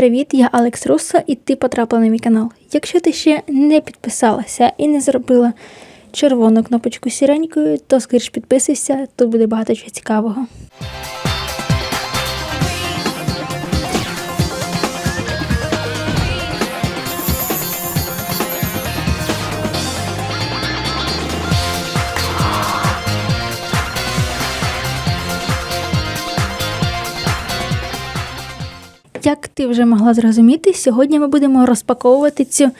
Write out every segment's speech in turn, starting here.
привіт! Я Алекс Руссо і ти потрапила на мій канал. Якщо ти ще не підписалася і не зробила червону кнопочку сіренькою, то скоріш підписуйся, тут буде багато чого цікавого. Як ти вже могла зрозуміти, сьогодні ми будемо розпаковувати цю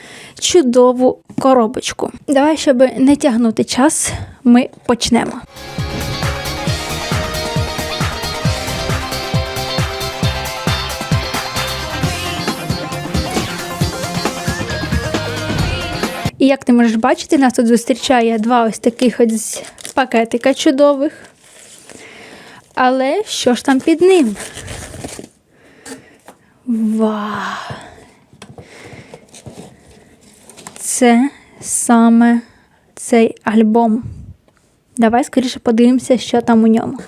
чудову коробочку. Давай, щоб не тягнути час, ми почнемо. І як ти можеш бачити, нас тут зустрічає два ось таких ось пакетика чудових. Але що ж там під ним? Вау! Це саме цей альбом. Давай скоріше подивимося, що там у ньому.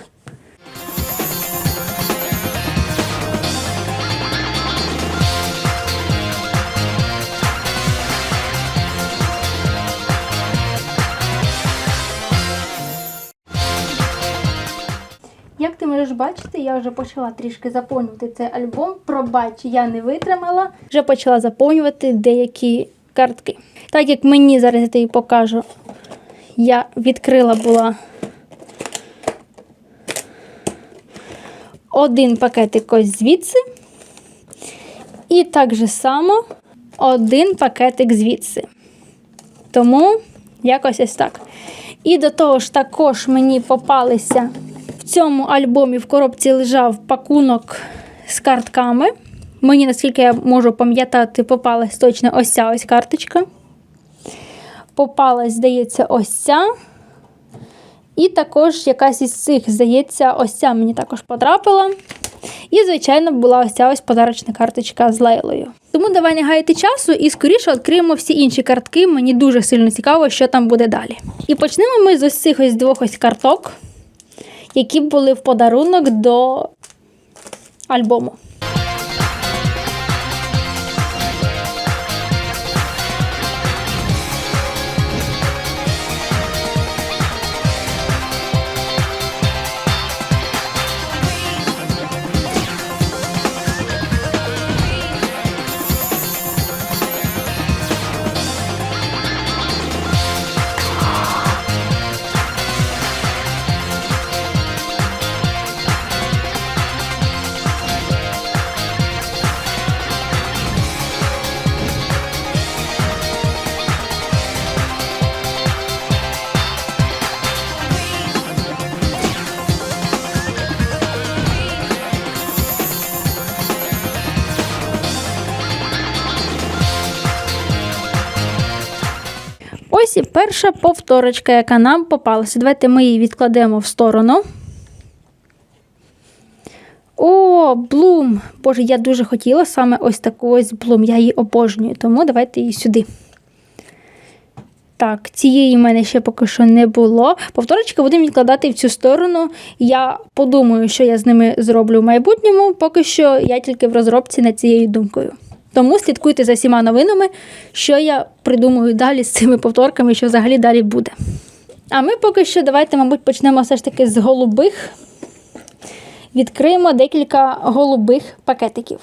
Ти можеш бачити, я вже почала трішки заповнювати цей альбом. Пробач, я не витримала. Вже почала заповнювати деякі картки. Так як мені зараз я покажу, я відкрила була один пакетик ось звідси. І так же само один пакетик звідси. Тому якось ось так. І до того ж, також мені попалися цьому альбомі в коробці лежав пакунок з картками. Мені, наскільки я можу пам'ятати, попалась точно ось ця ось карточка. Попалась, здається, ось ця. І також якась із цих, здається, ось ця мені також потрапила. І, звичайно, була ось ось подарочна карточка з Лейлою. Тому давай не гаяти часу і скоріше відкриємо всі інші картки. Мені дуже сильно цікаво, що там буде далі. І почнемо ми з ось цих ось двох ось карток, які були в подарунок до альбому. Перша повторочка, яка нам попалася. Давайте ми її відкладемо в сторону. О, блум! Боже, я дуже хотіла саме ось таку ось блум. Я її обожнюю, тому давайте її сюди. Так, цієї в мене ще поки що не було. Повторочки будемо відкладати в цю сторону. Я подумаю, що я з ними зроблю в майбутньому. Поки що я тільки в розробці над цією думкою. Тому слідкуйте за всіма новинами, що я придумаю далі з цими повторками, що взагалі далі буде. А ми поки що давайте, мабуть, почнемо все ж таки з голубих. Відкриємо декілька голубих пакетиків.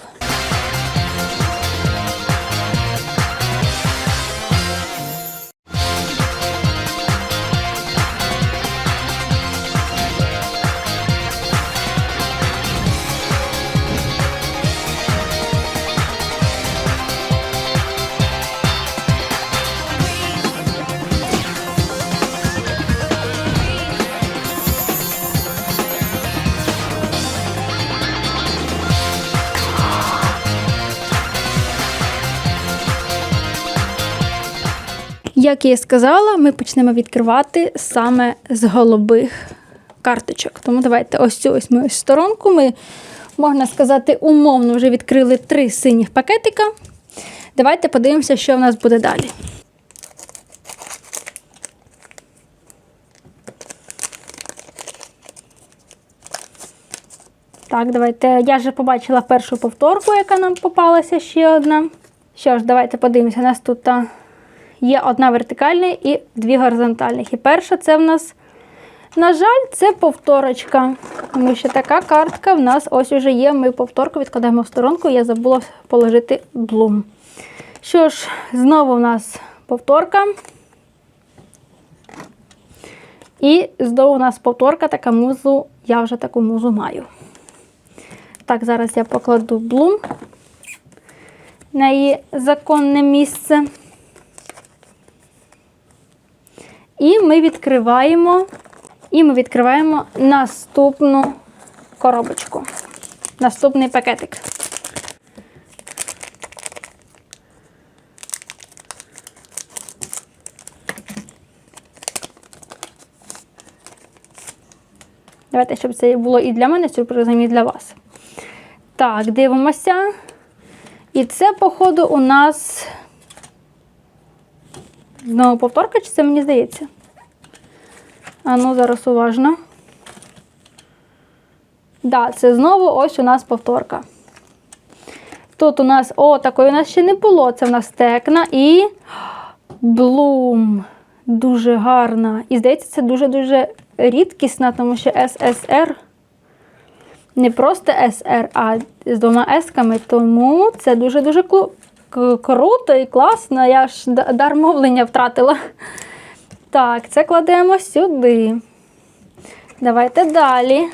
Як я і сказала, ми почнемо відкривати саме з голубих карточок. Тому давайте ось цю ось ми сторонку. Ми, можна сказати, умовно вже відкрили три синіх пакетика. Давайте подивимося, що в нас буде далі. Так. Давайте. Я вже побачила першу повторку, яка нам попалася ще одна. Що ж, давайте подивимося. У нас тут є одна вертикальна і дві горизонтальних. І перша це в нас, на жаль, це повторочка. Тому що така картка в нас ось уже є. Ми повторку відкладаємо в сторонку. Я забула положити блум. Що ж, знову в нас повторка. І знову у нас повторка, така музу. Я вже таку музу маю. Так, зараз я покладу блум на її законне місце. І ми відкриваємо, і ми відкриваємо наступну коробочку. Наступний пакетик. Давайте, щоб це було і для мене сюрпризом, і для вас. Так, дивимося. І це, походу, у нас знову повторка, чи це мені здається? А ну, зараз уважно. Да, це знову ось у нас повторка. Тут у нас, о, такої у нас ще не було. Це в нас текна і блум. Дуже гарна. І здається, це дуже-дуже рідкісна, тому що ССР не просто СР, а з двома есками. Тому це дуже-дуже круто і класно. Я ж дар мовлення втратила. Так, це кладемо сюди. Давайте далі.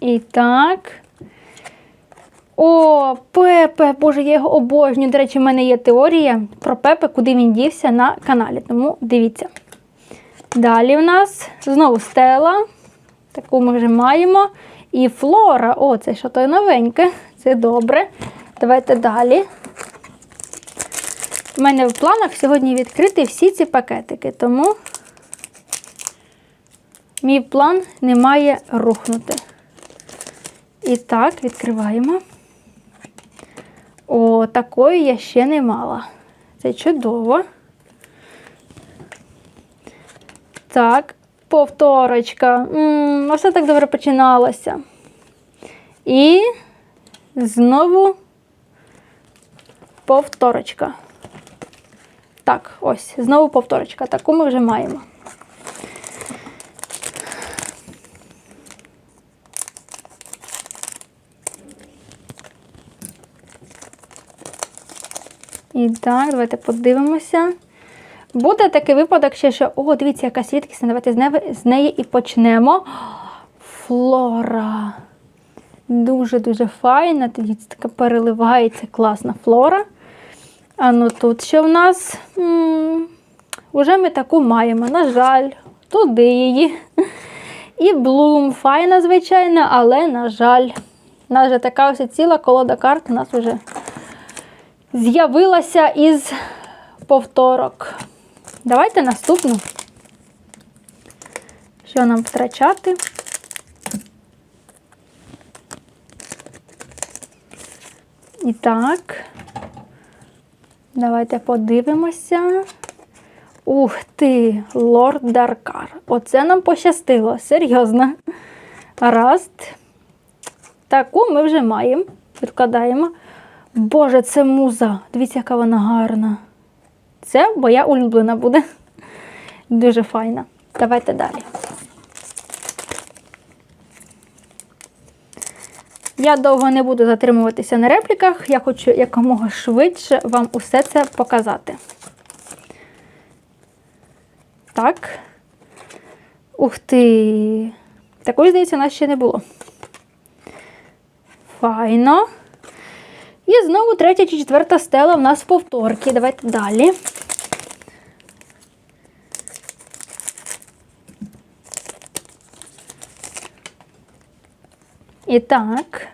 І так. О, Пепе, боже, я його обожнюю. До речі, в мене є теорія про Пепе, куди він дівся на каналі. Тому дивіться. Далі в нас знову стела. Таку ми вже маємо. І флора. О, це що то новеньке. Це добре. Давайте далі. У мене в планах сьогодні відкрити всі ці пакетики, тому мій план не має рухнути. І так, відкриваємо. О, такої я ще не мала. Це чудово. Так, повторочка. М, а все так добре починалося. І знову повторочка. Так, ось, знову повторочка. Таку ми вже маємо. І так, давайте подивимося. Буде такий випадок ще, що, о, дивіться, яка свідкісна. Давайте з неї, з неї і почнемо. Флора. Дуже-дуже файна. Дивіться, така переливається класна флора. А ну тут що в нас? М, Уже ми таку маємо. На жаль, туди її. І блум. Файна, звичайно, але, на жаль, у нас вже така ось ціла колода карт у нас вже з'явилася із повторок. Давайте наступну. Що нам втрачати? І так, давайте подивимося. Ух ти, лорд Даркар. Оце нам пощастило, серйозно. Раст. Таку ми вже маємо. Відкладаємо. Боже, це муза. Дивіться, яка вона гарна. Це моя улюблена буде. Дуже файна. Давайте далі. Я довго не буду затримуватися на репліках. Я хочу якомога швидше вам усе це показати. Так. Ух ти. Такої, здається, у нас ще не було. Файно. І знову третя чи четверта стела в нас повторки. Давайте далі. І так,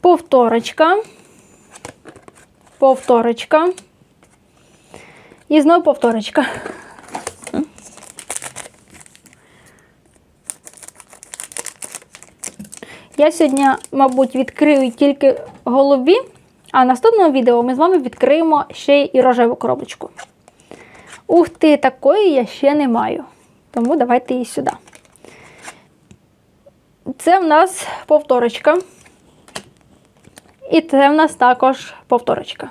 повторочка, повторочка. І знову повторочка. Я сьогодні, мабуть, відкрию тільки голубі, а в наступному відео ми з вами відкриємо ще й рожеву коробочку. Ух ти, такої я ще не маю. Тому давайте її сюди. Це в нас повторочка. І це в нас також повторочка.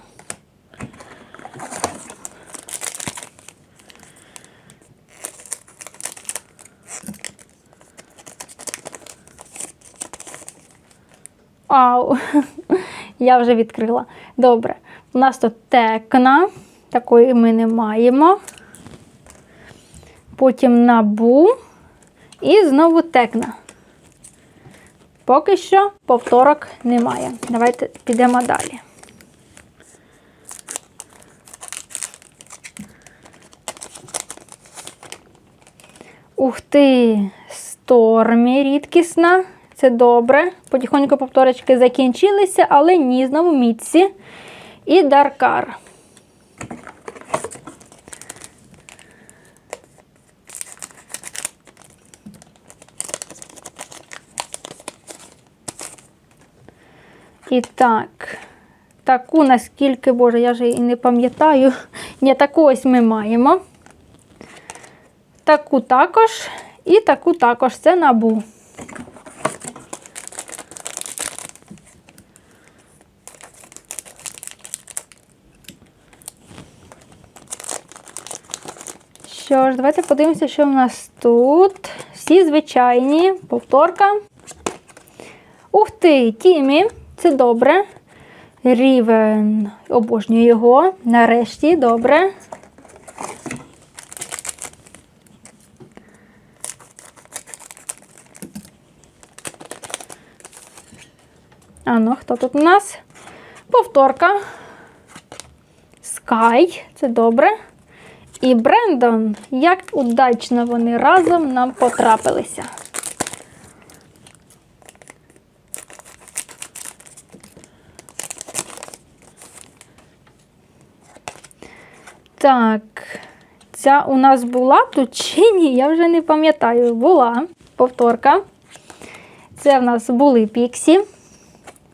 Ау, я вже відкрила. Добре. У нас тут текна, такої ми не маємо. Потім набу і знову текна. Поки що повторок немає. Давайте підемо далі. Ух ти, стормі рідкісна. Це добре. Потихоньку повторочки закінчилися, але ні, знову міці. І Даркар. І так, таку, наскільки, боже, я вже і не пам'ятаю. Ні, таку ось ми маємо. Таку також. І таку також. Це набу. Що ж, давайте подивимося, що в нас тут. Всі звичайні, повторка. Ух ти, Тімі, це добре. Рівен, обожнюю його. Нарешті, добре. А ну, хто тут у нас? Повторка. Скай, це добре. І Брендон, як удачно вони разом нам потрапилися. Так, ця у нас була тут чи ні? Я вже не пам'ятаю. Була повторка. Це в нас були Піксі.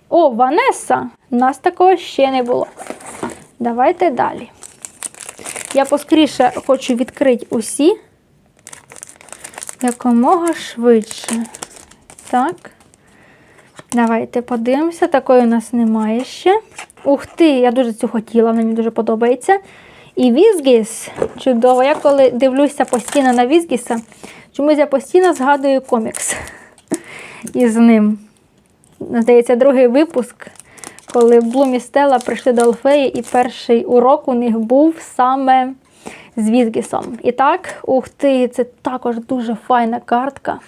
О, Ванеса! У нас такого ще не було. Давайте далі. Я поскоріше хочу відкрити усі якомога швидше. Так. Давайте подивимося. Такої у нас немає ще. Ух ти, я дуже цю хотіла, мені дуже подобається. І Візгіс чудово. Я коли дивлюся постійно на Візгіса, чомусь я постійно згадую комікс із ним. Здається, другий випуск, коли Блум і Стелла прийшли до Алфеї, і перший урок у них був саме з Візгісом. І так, ух ти, це також дуже файна картка.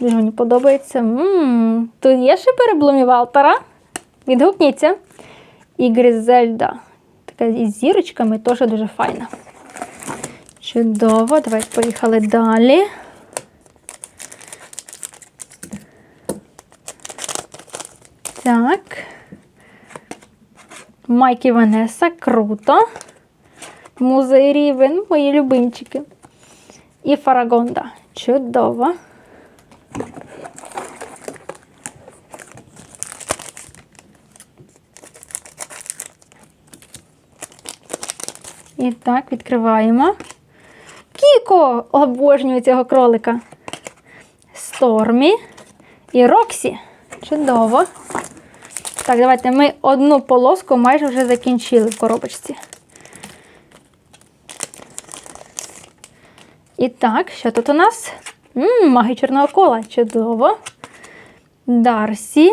Дуже мені подобається. М-м, Тут є ще переблумі Валтера. Відгукніться. І Грізельда. Така із зірочками теж дуже файна. Чудово, давайте поїхали далі. Так. Майк і Ванеса, круто. Музей Рівен, мої любимчики. І Фарагонда. Чудово. І так, відкриваємо. Кіко! Обожнюю цього кролика. Стормі і Роксі. Чудово. Так, давайте ми одну полоску майже вже закінчили в коробочці. І так, що тут у нас? Ммм, маги чорного кола. Чудово. Дарсі.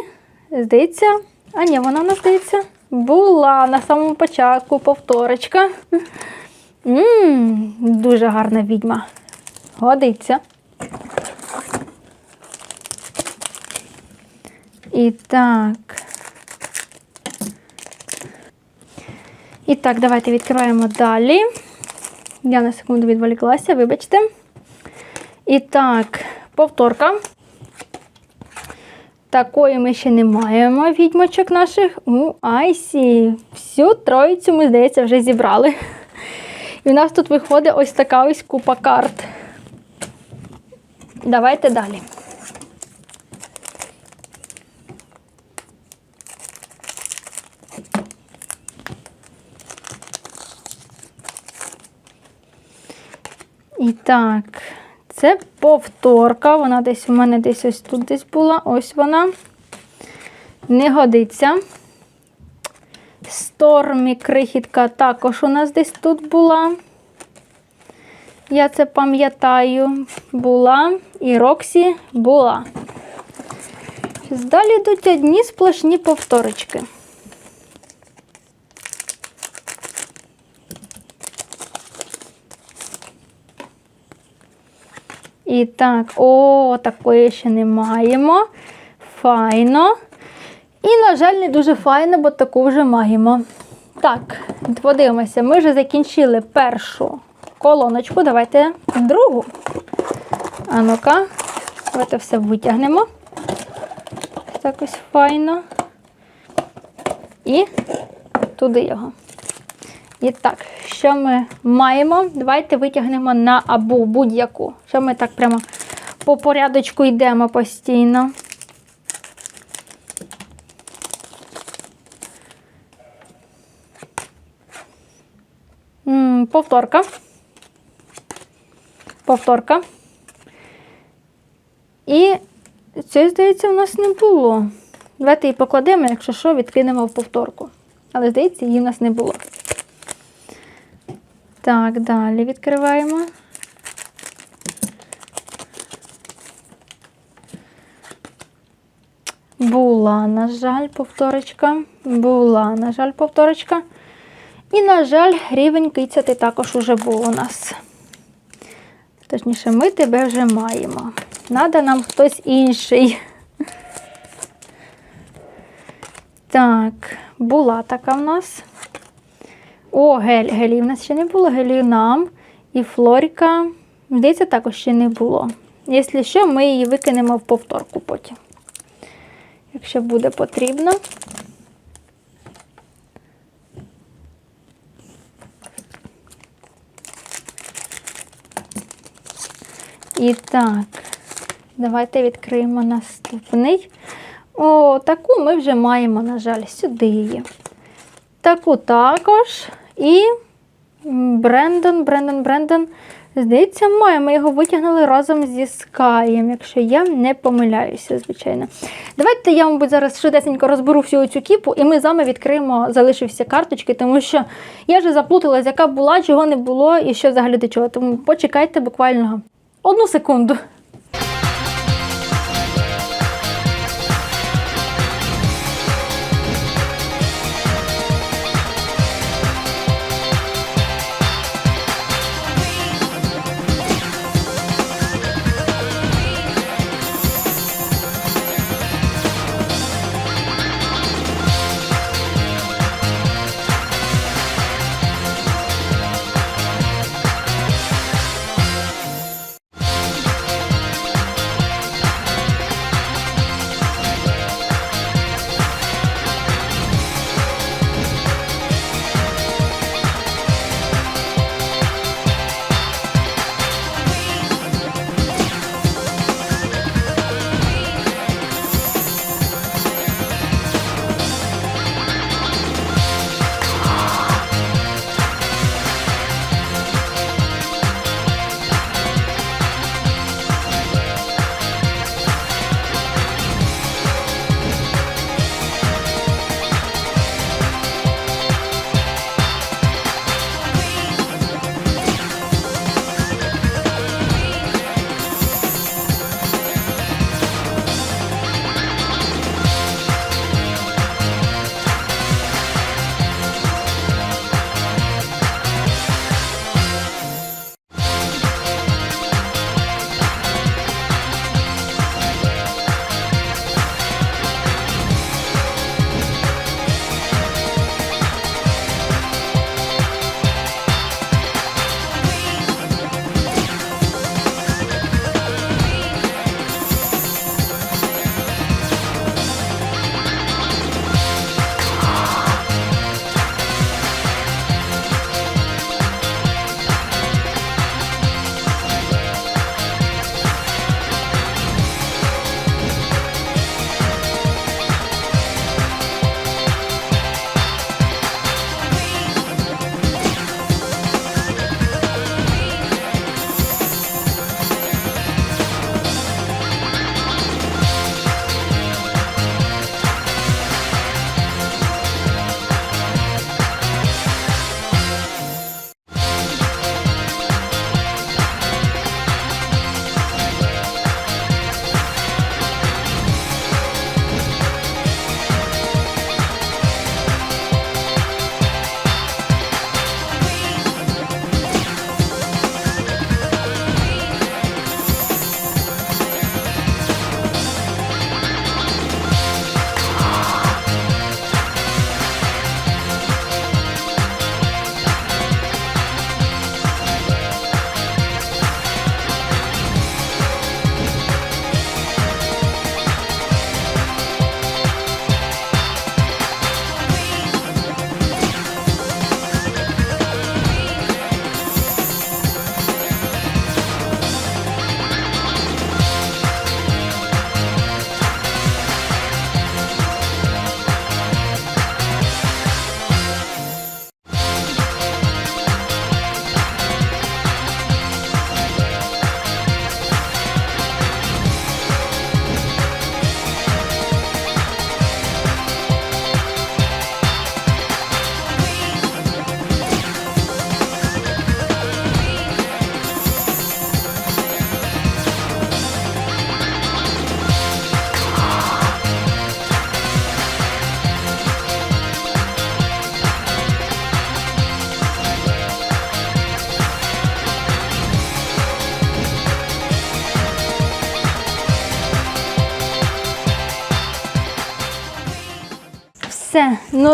Здається. А ні, вона не здається. Була на самому початку повторочка. Ммм, дуже гарна відьма. Годиться. І так. І так, давайте відкриваємо далі. Я на секунду відволіклася, вибачте. І так, повторка. Такої ми ще не маємо відьмочок наших у Айсі. Всю троїцю ми, здається, вже зібрали. І в нас тут виходить ось така ось купа карт. Давайте далі. І так, це повторка. Вона десь у мене десь ось тут десь була. Ось вона. Не годиться. Стормі крихітка також у нас десь тут була. Я це пам'ятаю. Була. І Роксі була. Далі йдуть одні сплошні повторочки. І так, о, такої ще не маємо. Файно. І, на жаль, не дуже файно, бо таку вже маємо. Так, подивимося, ми вже закінчили першу колоночку. Давайте другу. А ну-ка, давайте все витягнемо. Так ось файно. І туди його. І так, що ми маємо? Давайте витягнемо на абу будь-яку. Що ми так прямо по порядочку йдемо постійно. Повторка. Повторка. І це, здається, в нас не було. Давайте її покладемо, якщо що, відкинемо в повторку. Але, здається, її в нас не було. Так, далі відкриваємо. Була, на жаль, повторочка. Була, на жаль, повторочка. І, на жаль, рівень кицяти також уже був у нас. Точніше, ми тебе вже маємо. Надо нам хтось інший. Так, була така в нас. О, гель. Гелі в нас ще не було. Гелі нам. І флоріка. Здається, також ще не було. Якщо що, ми її викинемо в повторку потім. Якщо буде потрібно. І так, давайте відкриємо наступний. О, таку ми вже маємо, на жаль, сюди її. Таку також. І Брендон, Брендон, Брендон. Здається, маємо. Ми його витягнули разом зі Скаєм, якщо я не помиляюся, звичайно. Давайте я, мабуть, зараз швидесенько розберу всю цю кіпу, і ми з вами відкриємо залишився карточки, тому що я вже заплуталась, яка була, чого не було і що взагалі до чого. Тому почекайте буквально одну секунду.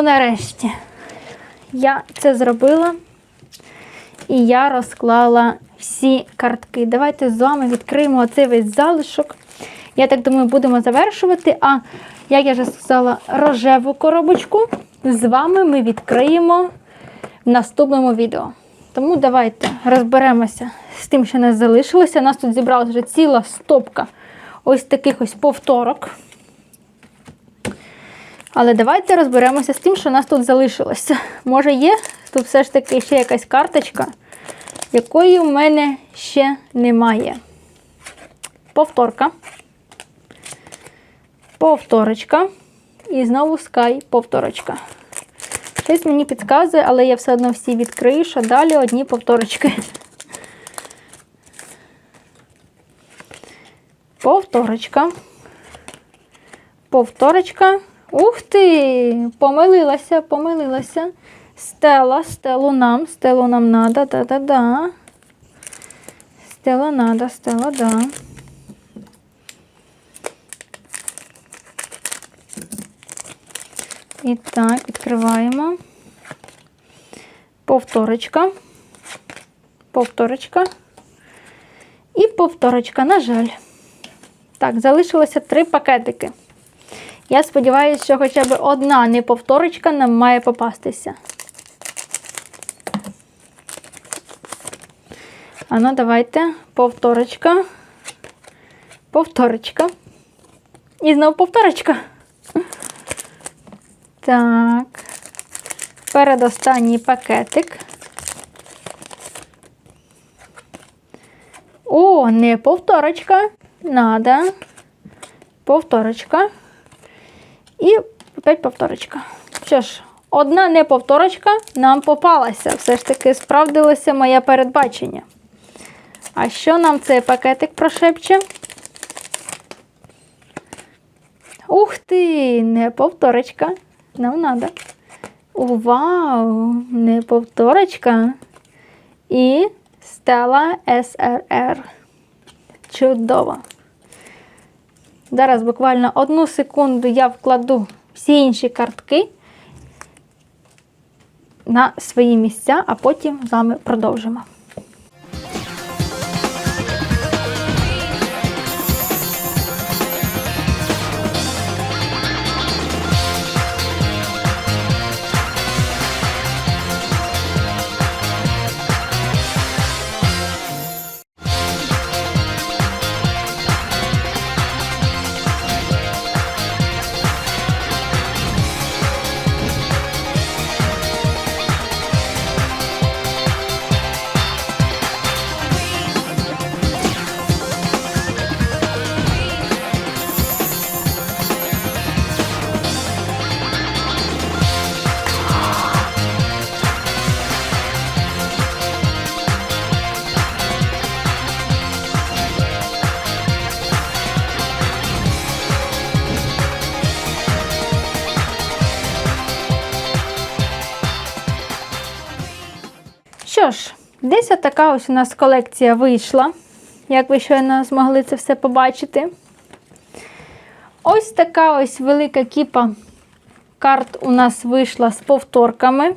Нарешті. Я це зробила. І я розклала всі картки. Давайте з вами відкриємо оцей весь залишок. Я так думаю, будемо завершувати. А як я вже сказала, рожеву коробочку з вами ми відкриємо в наступному відео. Тому давайте розберемося з тим, що нас залишилося. У нас тут зібралася вже ціла стопка ось таких ось повторок. Але давайте розберемося з тим, що у нас тут залишилося. Може, є тут все ж таки ще якась карточка, якої в мене ще немає. Повторка. Повторочка. І знову скай повторочка. Щось мені підказує, але я все одно всі відкрию, що далі одні повторочки. Повторочка. Повторочка. Ух ти! Помилилася, помилилася. Стела, стелу нам, стелу нам надо, да-да-да. Стела надо, стела, да. І так, відкриваємо. Повторочка. Повторочка. І повторочка, на жаль. Так, залишилося три пакетики. Я сподіваюся, що хоча б одна неповторочка нам має попастися. А ну, давайте. Повторочка. Повторочка. І знову повторочка. Так. Передостанній пакетик. О, не повторочка. Надо. Повторочка. І опять повторочка. Що ж, одна не повторочка нам попалася. Все ж таки справдилося моє передбачення. А що нам цей пакетик прошепче? Ух ти, не повторочка. Нам надо. Вау, не повторочка. І Стела СРР. Чудово. Зараз буквально одну секунду я вкладу всі інші картки на свої місця, а потім з вами продовжимо. Десь така ось у нас колекція вийшла, як ви щойно змогли це все побачити. Ось така ось велика кіпа карт у нас вийшла з повторками.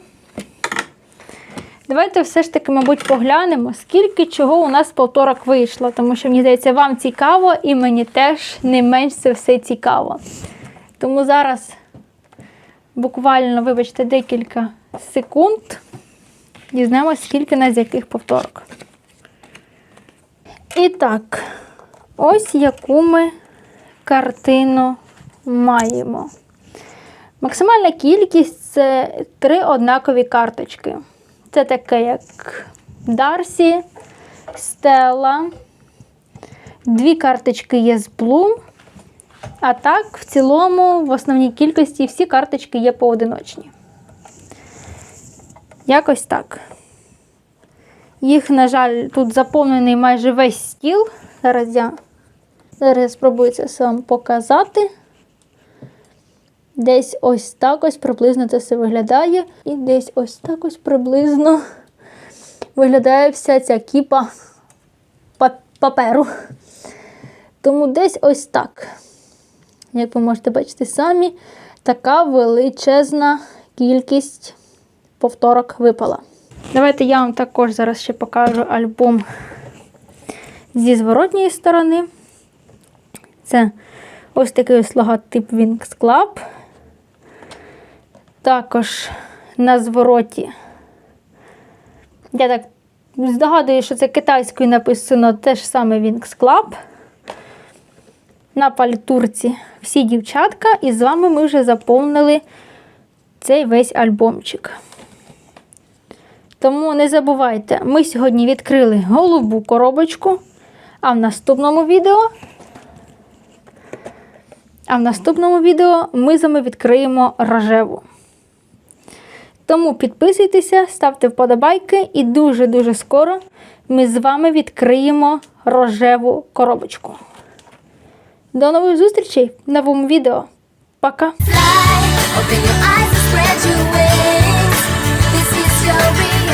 Давайте все ж таки, мабуть, поглянемо, скільки чого у нас повторок вийшло, тому що, мені здається, вам цікаво і мені теж не менш це все цікаво. Тому зараз буквально, вибачте, декілька секунд. Дізнаємося, скільки нас яких повторок. І так, ось яку ми картину маємо. Максимальна кількість це три однакові карточки. Це таке, як Дарсі, Стелла. Дві карточки є з Блум. А так, в цілому, в основній кількості всі карточки є поодиночні. Якось так. Їх, на жаль, тут заповнений майже весь стіл. Зараз я зараз я спробую це вам показати. Десь ось так ось приблизно це все виглядає. І десь ось так ось приблизно виглядає вся ця кіпа паперу. Тому десь ось так. Як ви можете бачити самі, така величезна кількість повторок випала. Давайте я вам також зараз ще покажу альбом зі зворотньої сторони. Це ось такий ось логотип Wings Club. Також на звороті. Я так здогадую, що це китайською написано те ж саме Wings Club. На пальтурці всі дівчатка, і з вами ми вже заповнили цей весь альбомчик. Тому не забувайте, ми сьогодні відкрили голубу коробочку, а в наступному відео. А в наступному відео ми з вами відкриємо рожеву. Тому підписуйтеся, ставте вподобайки, і дуже-дуже скоро ми з вами відкриємо рожеву коробочку. До нових зустрічей в новому відео. Пока!